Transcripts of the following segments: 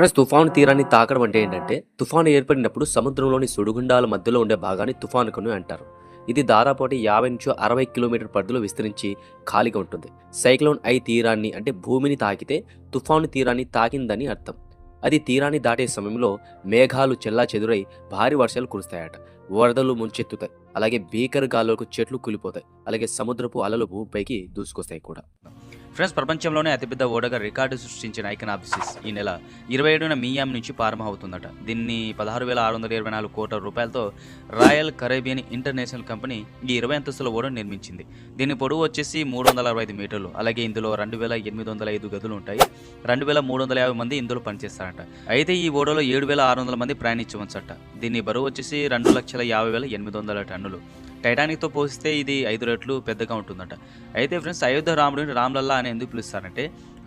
Friends తుఫాను తీరాన్ని తాకడం అంటే ఏంటంటే తుఫాను ఏర్పడినప్పుడు సముద్రంలోని సుడిగుండాల మధ్యలో ఉండే భాగాన్ని తుఫాను కను అంటారు. ఇది దాదాపు యాభై నుంచి అరవై కిలోమీటర్ పరిధిలో విస్తరించి ఖాళీగా ఉంటుంది. సైక్లోన్ ఐ తీరాన్ని అంటే భూమిని తాకితే తుఫాను తీరాన్ని తాకిందని అర్థం. అది తీరాన్ని దాటే సమయంలో మేఘాలు చెల్లా చెదురై భారీ వర్షాలు కురుస్తాయట. వరదలు ముంచెత్తుతాయి. అలాగే భీకర గాలులకు చెట్లు కూలిపోతాయి. అలాగే సముద్రపు అలలు భూమిపైకి దూసుకొస్తాయి కూడా. ఫ్రెండ్స్ ప్రపంచంలోనే అతిపెద్ద ఓడగా రికార్డు సృష్టించిన ఐకనాబిసిస్ ఈ నెల ఇరవై ఏడున మియామ్ నుంచి ప్రారంభమవుతుందట. దీన్ని పదహారు వేల ఆరు వందల ఇరవై నాలుగు కోట్ల రూపాయలతో రాయల్ కరేబియన్ ఇంటర్నేషనల్ కంపెనీ ఈ ఇరవై అంతస్తుల ఓడను నిర్మించింది. దీని పొడవు వచ్చేసి మూడు వందల అరవై ఐదు మీటర్లు. అలాగే ఇందులో రెండు వేల ఎనిమిది వందల ఐదు గదులు ఉంటాయి. రెండు వేల మూడు వందల యాభై మంది ఇందులో పనిచేస్తారట. అయితే ఈ ఓడలో ఏడు వేల ఆరు వందల మంది ప్రయాణించవచ్చట. దీని బరువు వచ్చేసి రెండు లక్షల యాభై వేల ఎనిమిది వందల టన్నులు. టైటానిక్తో పోలిస్తే ఇది ఐదు రెట్లు పెద్దగా ఉంటుందట. అయితే ఫ్రెండ్స్ అయోధ్య రాముడిని రామ్లల్లా అని ఎందుకు పిలుస్తారంటే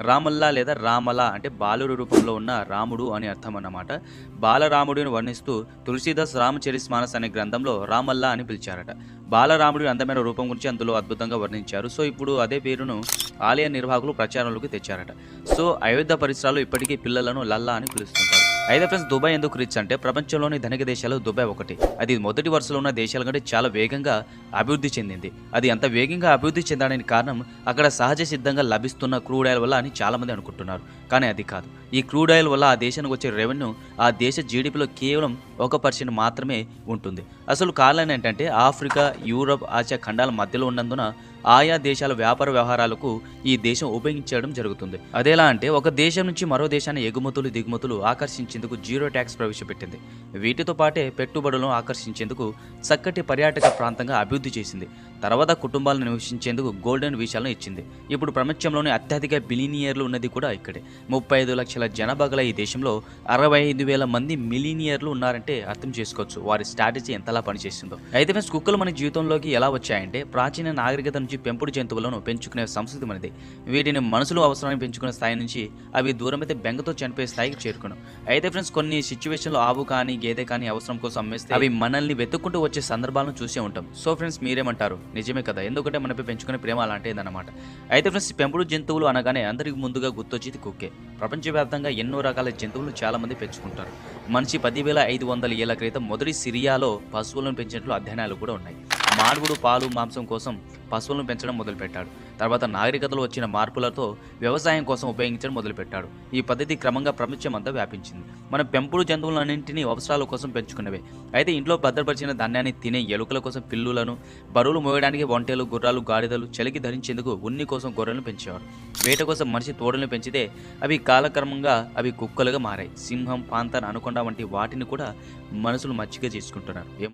రామల్లా లేదా రామలా అంటే బాలుడు రూపంలో ఉన్న రాముడు అని అర్థం అన్నమాట. బాలరాముడిని వర్ణిస్తూ తులసీదాస్ రామచరిస్ మానస్ అనే గ్రంథంలో రామల్లా అని పిలిచారట. బాలరాముడి అందమైన రూపం గురించి అందులో అద్భుతంగా వర్ణించారు. సో ఇప్పుడు అదే పేరును ఆలయ నిర్వాహకులు ప్రచారంలోకి తెచ్చారట. సో అయోధ్య పరిసరాలు ఇప్పటికీ పిల్లలను లల్లా అని పిలుస్తుంటారు. అయితే ఫ్రెండ్స్ దుబాయ్ ఎందుకు రిచ్ అంటే ప్రపంచంలోని ధనిక దేశాలు దుబాయ్ ఒకటి. అది మొదటి వరుసలో ఉన్న దేశాల కంటే చాలా వేగంగా అభివృద్ధి చెందింది. అది అంత వేగంగా అభివృద్ధి చెందడానికి కారణం అక్కడ సహజ సిద్ధంగా లభిస్తున్న క్రూడ్ ఆయిల్ వల్ల అని చాలామంది అనుకుంటున్నారు. కానీ అది కాదు. ఈ క్రూడ్ ఆయిల్ వల్ల ఆ దేశానికి వచ్చే రెవెన్యూ ఆ దేశ జీడిపిలో కేవలం ఒక పర్సెంట్ మాత్రమే ఉంటుంది. అసలు కారణం ఏంటంటే ఆఫ్రికా యూరప్ ఆసియా ఖండాల మధ్యలో ఉన్నందున ఆయా దేశాల వ్యాపార వ్యవహారాలకు ఈ దేశం ఉపయోగించడం జరుగుతుంది. అదేలా అంటే ఒక దేశం నుంచి మరో దేశాన్ని ఎగుమతులు దిగుమతులు ఆకర్షించేందుకు జీరో ట్యాక్స్ ప్రవేశపెట్టింది. వీటితో పాటే పెట్టుబడులను ఆకర్షించేందుకు చక్కటి పర్యాటక ప్రాంతంగా అభివృద్ధి చేసింది. తర్వాత కుటుంబాలను నివసించేందుకు గోల్డెన్ వీసాలను ఇచ్చింది. ఇప్పుడు ప్రపంచంలోనే అత్యధిక బిలీనియర్లు ఉన్నది కూడా ఇక్కడే. ముప్పై ఐదు లక్షల జనాభా గల ఈ దేశంలో అరవై ఐదు వేల మంది మిలీనియర్లు ఉన్నారంటే అర్థం చేసుకోవచ్చు వారి స్ట్రాటజీ ఎంతలా పనిచేస్తుందో. అయితే ఫ్రెండ్స్ కుక్కలు మన జీవితంలోకి ఎలా వచ్చాయంటే ప్రాచీన నాగరికత నుంచి పెంపుడు జంతువులను పెంచుకునే సంస్కృతి మనది. వీటిని మనసులు అవసరాన్ని పెంచుకునే స్థాయి నుంచి అవి దూరమైతే బెంగతో చనిపోయే స్థాయికి చేరుకున్నాం. అయితే ఫ్రెండ్స్ కొన్ని సిచ్యువేషన్లో ఆవు కానీ గేదె కానీ అవసరం కోసం అమ్మేస్తే అవి మనల్ని వెతుక్కుంటూ వచ్చే సందర్భాలను చూసే ఉంటాం. సో ఫ్రెండ్స్ మీరేమంటారు? నిజమే కదా? ఎందుకంటే మనపై పెంచుకునే ప్రేమ అలాంటిదన్నమాట అయితే ఫ్రెండ్స్ పెంపుడు జంతువులు అనగానే అందరికి ముందుగా గుర్తొచ్చేది కుక్కే. ప్రపంచవ్యాప్తంగా ఎన్నో రకాల జంతువులు చాలామంది పెంచుకుంటారు. మనిషి పదివేల ఐదు వందల ఏళ్ళ క్రితం మొదటి సిరియాలో పశువులను పెంచినట్లు అధ్యయనాలు కూడా ఉన్నాయి. మానవుడు పాలు మాంసం కోసం పశువులను పెంచడం మొదలుపెట్టాడు. తర్వాత నాగరికతలో వచ్చిన మార్పులతో వ్యవసాయం కోసం ఉపయోగించడం మొదలుపెట్టాడు. ఈ పద్ధతి క్రమంగా ప్రపంచమంతా వ్యాపించింది. మన పెంపుడు జంతువులన్నింటినీ అవసరాల కోసం పెంచుకునేవే అయితే ఇంట్లో భద్రపరిచిన ధాన్యాన్ని తినే ఎలుకల కోసం పిల్లులను బరువులు మోయడానికి ఒంటెలు గుర్రాలు గాడిదలు చలికి ధరించేందుకు ఉన్ని కోసం గొర్రెలను పెంచేవారు వేట కోసం మనిషి తోడలను పెంచితే అవి కాలక్రమంగా అవి కుక్కలుగా మారాయి. సింహం పాంతర్ అనుకొండ వంటి వాటిని కూడా మనుషులు మచ్చిగా చేసుకుంటున్నారు.